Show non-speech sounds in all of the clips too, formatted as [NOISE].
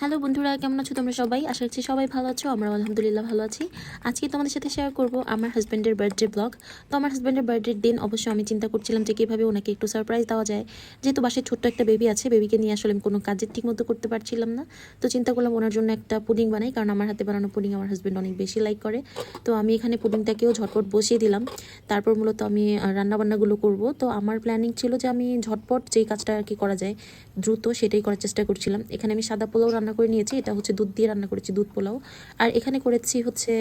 Hello বন্ধুরা, কেমন আছো তোমরা সবাই? আশা করছি সবাই ভালো আছো আমরা আলহামদুলিল্লাহ ভালো আছি। আজকে তোমাদের সাথে শেয়ার করব আমার হাজব্যান্ডের বার্থডে ব্লগ তো আমার হাজব্যান্ডের বার্থডের দিন অবশ্যই আমি চিন্তা করছিলাম যে কীভাবে ওনাকে একটু সারপ্রাইজ দেওয়া যায়। যেহেতু বাসায় ছোট্ট একটা বেবি আছে বেবিকে নিয়ে আসলে আমি কোনো কাজের ঠিক মতো করতে পারছিলাম না। তো চিন্তা করলাম ওনার জন্য একটা পুডিং বানাই, কারণ আমার হাতে বানানো পুডিং আমার হাজব্যান্ড অনেক বেশি লাইক করে। তো আমি এখানে পুডিংটাকেও ঝটপট বসিয়ে দিলাম। তারপর মূলত আমি রান্নাবান্নাগুলো করব। তো আমার প্ল্যানিং ছিল যে আমি ঝটপট যেই কাজটা আর কি করা যায়, দ্রুত সেটাই করার চেষ্টা করছিলাম। এখানে আমি সাদা পোলাও রান্না করে নিয়েছি। এটা হচ্ছে দুধ দিয়ে রান্না করেছি দুধ পোলাও। আর এখানে করেছি হচ্ছে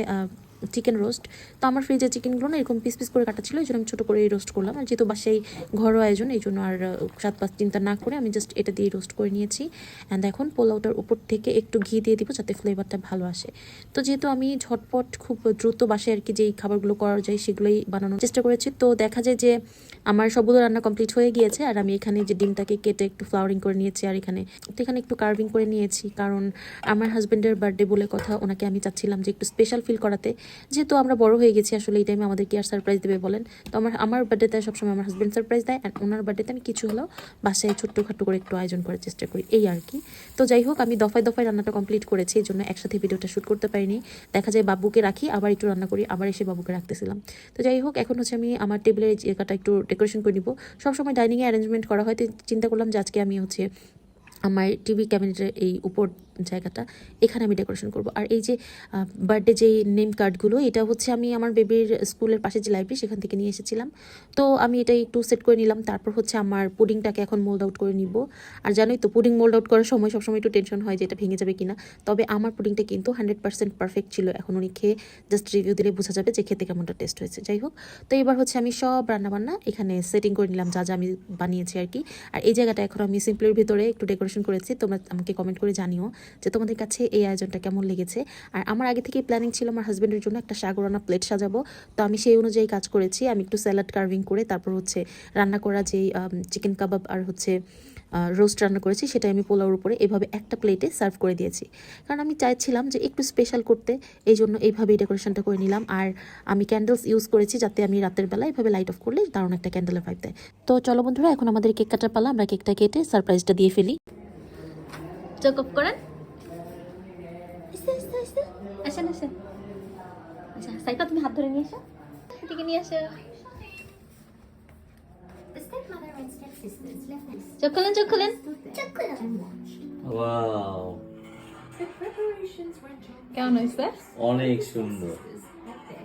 চিকেন রোস্ট তো আমার ফ্রিজে চিকেনগুলো না এরকম পিস পিস করে কাটা ছিল এই জন্য আমি ছোটো করে রোস্ট করলাম। আর যেহেতু বাসায় ঘরোয়া আয়োজন এই জন্য আর সাত পাঁচ চিন্তা না করে আমি জাস্ট এটা দিয়ে রোস্ট করে নিয়েছি। অ্যান্ড এখন পোলাওটার উপর থেকে একটু ঘি দিয়ে দিব যাতে ফ্লেভারটা ভালো আসে। তো যেহেতু আমি ঝটপট খুব দ্রুত বাসায় আর কি যেই খাবারগুলো করা যায় সেগুলোই বানানোর চেষ্টা করেছি, তো দেখা যায় যে আমার সবগুলো রান্না কমপ্লিট হয়ে গিয়েছে। আর আমি এখানে যে ডিমটাকে কেটে একটু ফ্লাওয়ারিং করে নিয়েছি, আর এখানে, তো এখানে একটু কার্ভিং করে নিয়েছি। কারণ আমার হাজব্যান্ডের বার্থডে বলে কথা, ওনাকে আমি চাচ্ছিলাম যে একটু স্পেশাল ফিল করাতে। যেহেতু আমরা বড় হয়ে গেছি, আসলে এই টাইমে আমাদের কি আর সারপ্রাইজ দেবে বলেন। তো আমার আমার বার্থডেতে সবসময় আমার হাজব্যান্ড সারপ্রাইজ দেয় আর ওনার বার্থডেতে আমি কিছু হলেও বাসায় ছোট্টখাটো করে একটু আয়োজন করার চেষ্টা করি, এই আর কি। তো যাই হোক, আমি দফায় দফায় রান্নাটা কমপ্লিট করেছি, এই জন্য একসাথে ভিডিওটা শ্যুট করতে পারিনি। দেখা যায় বাবুকে রাখি, আবার একটু রান্না করি, আবার এসে বাবুকে রাখতেছিলাম। তো যাই হোক, এখন হচ্ছে আমি আমার টেবিলের জায়গাটা একটু ডেকোরেশন করে নিব। সবসময় ডাইনিংয়ে অ্যারেঞ্জমেন্ট করা হয়, তো চিন্তা করলাম যে আজকে আমি হচ্ছে আমার টিভি ক্যাবিনেটের এই উপর জায়গাটা, এখানে আমি ডেকোরেশন করব। আর এই যে বার্থডে যে নেম কার্ডগুলো এটা হচ্ছে আমি আমার বেবির স্কুলের পাশে যে লাইব্রেরি সেখান থেকে নিয়ে এসেছিলাম। তো আমি এটা একটু সেট করে নিলাম, তারপর হচ্ছে আমার পুডিংটাকে এখন মোল্ড আউট করে নিব। আর জানোই তো, পুডিং মোল্ড আউট করার সময় সবসময় একটু টেনশন হয় যে এটা ভেঙে যাবে কিনা। তবে আমার পুডিংটা কিন্তু হান্ড্রেড পার্সেন্ট পারফেক্ট ছিল, এখন উনি খেয়ে জাস্ট রিভিউ দিলে বোঝা যাবে যে খেতে কেমনটা টেস্ট হয়েছে। যাই হোক, তো এবার হচ্ছে আমি সব রান্নাবান্না এখানে সেটিং করে নিলাম, যা যা আমি বানিয়েছি আর কি। আর এই জায়গাটা এখন আমি সিম্পলের ভিতরে একটু ডেকোরেশন করেছি, তোমরা আমাকে কমেন্ট করে জানিও। যে তোমাদের কাছে এই আয়োজনটা কেমন লেগেছে? আর আমার আগে থেকেই প্ল্যানিং ছিল আমার হাজব্যান্ডের জন্য একটা সাগরানা প্লেট সাজাবো। তো আমি সেই অনুযায়ী কাজ করেছি। আমি একটু স্যালাড কার্ভিং করে তারপর হচ্ছে রান্না করা যেই চিকেন কাবাব আর হচ্ছে রোস্ট রান্না করেছি সেটা আমি পোলাওর উপরে এভাবে একটা প্লেটে সার্ভ করে দিয়েছি। কারণ আমি চাইছিলাম যে একটু স্পেশাল করতে এই জন্য এইভাবেই ডেকোরেশনটা করে নিলাম। আর আমি ক্যান্ডেলস ইউজ করেছি যাতে আমি রাতের বেলা এভাবে লাইট অফ করলে দারুণ একটা ক্যান্ডেলের ভাইব দেয়। তো চলো বন্ধুরা, এখন আমাদের কেক কাটার পালা। আমরা কেকটা কেটে সারপ্রাইজটা দিয়ে ফেলি। চেক অফ করেন। আসতে আসতে আচ্ছা সাইফা তুমি হাত ধরে নিয়ে আসো এদিকে নিয়ে আসো চকলেন চকলেন ওয়াও। কেমন হয়েছে? অনেক সুন্দর।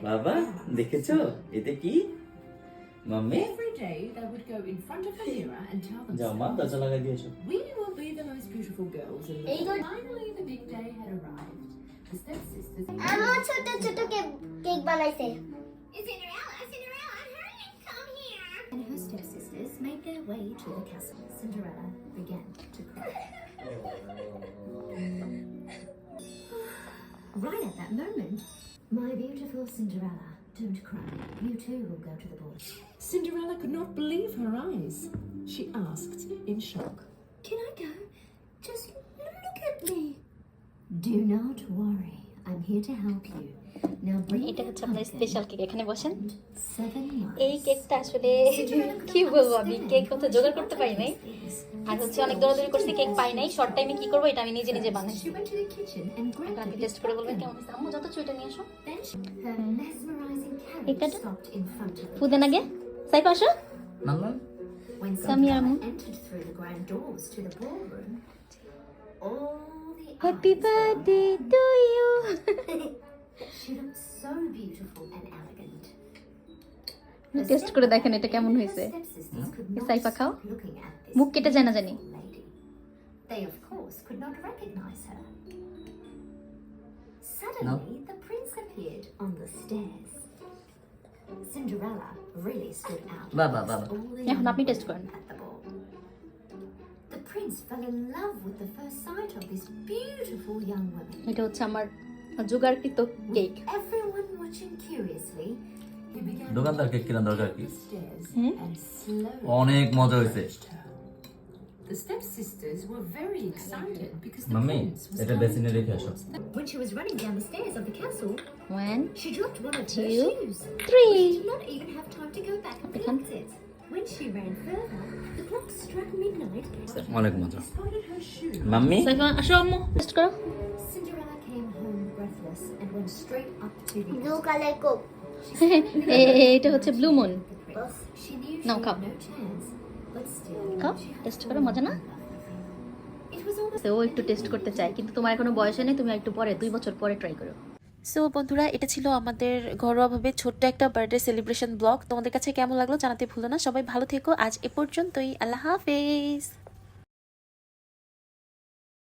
বাবা দেখেছ? এতে কি? মাম্মি? জামা দাজা লাগাই দিয়েছ এই The stepsisters আমার ছোট ছোট কেক কেক বানাইছে and her stepsisters made their way to the castle. Cinderella began to cry. right at that moment, my beautiful Cinderella, don't cry. You too will go to the ball. Cinderella could not believe her eyes. She asked in shock. Do not worry. I'm here to help you. Now bring এটা হচ্ছে আপনার special cake এখানে বসেন এই. কেকটা আসলে কি বলব আমি কেক হতে জোগাড় করতে পারি নাই. আর হচ্ছে অনেক দৌড়াদৌড়ি করছি কেক পাই নাই শর্ট টাইমে কি করব এটা আমি নিজে নিজে বানাই She went to the kitchen and এখন grabbed আপনি টেস্ট করে বলবেন. কেমন হয়েছে আম্মু যত চুইটা নিয়ে of the ফুদেন আগে সাইফা আসো মাম্মা When Come here, Cinderella Ammu. entered through the grand doors to the ballroom, all the happy eyes birthday to you [LAUGHS] She looked so beautiful and elegant. Test করে দেখেন এটা কেমন হয়েছে Stepsisters could Yes, not Saifa, খাও। stop looking at this মুখ কেটে যায় না জানি beautiful lady. They, of course, could not recognize her. Suddenly, the prince appeared on the stairs. Cinderella really stood out. Baba, amongst Baba. all the এখন young আপনি এটা হচ্ছে আমার জোগাড়কৃত কেক দোকানদার কেক কেনার দরকার কি Hmm? অনেক মজা হয়েছে. The stepsisters were very excited because the was এটা coming বেসিনে রেখে আসো when she was running down the stairs of the castle, one she dropped one of her shoes. three. She did not even have time to go back and Become- fix it. অনেক মজা। Mummy? আম্মু rest করো। Cinderella কেম হচ্ছে blue moon নাও cup cup test করো [LAUGHS] eh, eh, মজা না? ও একটু টেস্ট করতে চায় কিন্তু তোমার এখনও বয়স হয়নি তুমি একটু পরে দুই বছর পরে ট্রাই করো। সো বন্ধুরা, এটা ছিল আমাদের ঘরোয়াভাবে ছোট্ট একটা বার্থডে সেলিব্রেশন ব্লগ তোমাদের কাছে কেমন লাগল জানাতে ভুলো না। সবাই ভালো থেকো। আজ এ পর্যন্তই। আল্লাহ হাফেজ।